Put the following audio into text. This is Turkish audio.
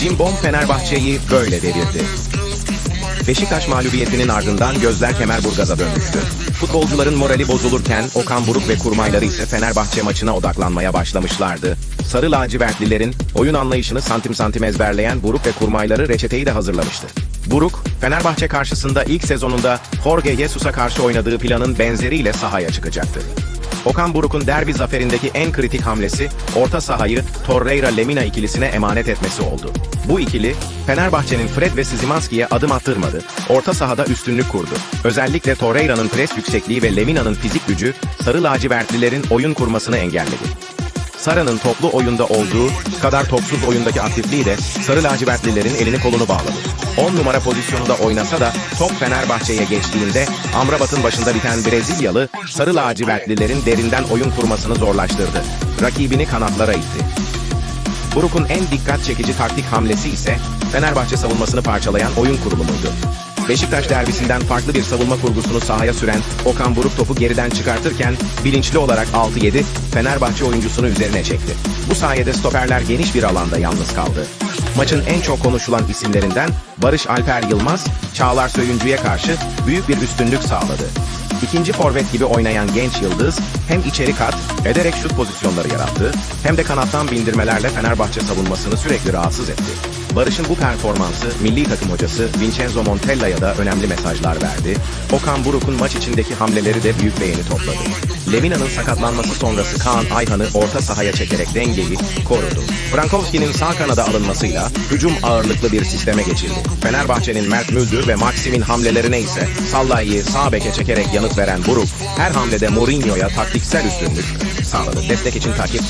Cimbom Fenerbahçe'yi böyle devirdi. Beşiktaş mağlubiyetinin ardından gözler Kemerburgaz'a dönmüştü. Futbolcuların morali bozulurken Okan Buruk ve kurmayları ise Fenerbahçe maçına odaklanmaya başlamışlardı. Sarı lacivertlilerin oyun anlayışını santim santim ezberleyen Buruk ve kurmayları reçeteyi de hazırlamıştı. Buruk, Fenerbahçe karşısında ilk sezonunda Jorge Jesus'a karşı oynadığı planın benzeriyle sahaya çıkacaktı. Okan Buruk'un derbi zaferindeki en kritik hamlesi orta sahayı Torreira-Lemina ikilisine emanet etmesi oldu. Bu ikili Fenerbahçe'nin Fred ve Szymanski'ye adım attırmadı. Orta sahada üstünlük kurdu. Özellikle Torreira'nın pres yüksekliği ve Lemina'nın fizik gücü sarı lacivertlilerin oyun kurmasını engelledi. Sara'nın toplu oyunda olduğu kadar topsuz oyundaki aktifliği de Sarı lacivertlilerin elini kolunu bağladı. 10 numara pozisyonunda oynasa da top Fenerbahçe'ye geçtiğinde Amrabat'ın başında biten Brezilyalı Sarı lacivertlilerin derinden oyun kurmasını zorlaştırdı. Rakibini kanatlara itti. Buruk'un en dikkat çekici taktik hamlesi ise Fenerbahçe savunmasını parçalayan oyun kurulumuydu. Beşiktaş derbisinden farklı bir savunma kurgusunu sahaya süren Okan Buruk topu geriden çıkartırken bilinçli olarak 6-7 Fenerbahçe oyuncusunu üzerine çekti. Bu sayede stoperler geniş bir alanda yalnız kaldı. Maçın en çok konuşulan isimlerinden Barış Alper Yılmaz, Çağlar Söyüncü'ye karşı büyük bir üstünlük sağladı. İkinci forvet gibi oynayan genç yıldız hem içeri kat ederek şut pozisyonları yarattı hem de kanattan bindirmelerle Fenerbahçe savunmasını sürekli rahatsız etti. Barış'ın bu performansı milli takım hocası Vincenzo Montella'ya da önemli mesajlar verdi. Okan Buruk'un maç içindeki hamleleri de büyük beğeni topladı. Lemina'nın sakatlanması sonrası Kaan Ayhan'ı orta sahaya çekerek dengeyi korudu. Frankowski'nin sağ kanada alınmasıyla hücum ağırlıklı bir sisteme geçildi. Fenerbahçe'nin Mert Müldür ve Maxim'in hamlelerine ise Sallai'yi sağ beke çekerek yanıt veren Buruk, her hamlede Mourinho'ya taktiksel üstünlük sağladı. Destek için takip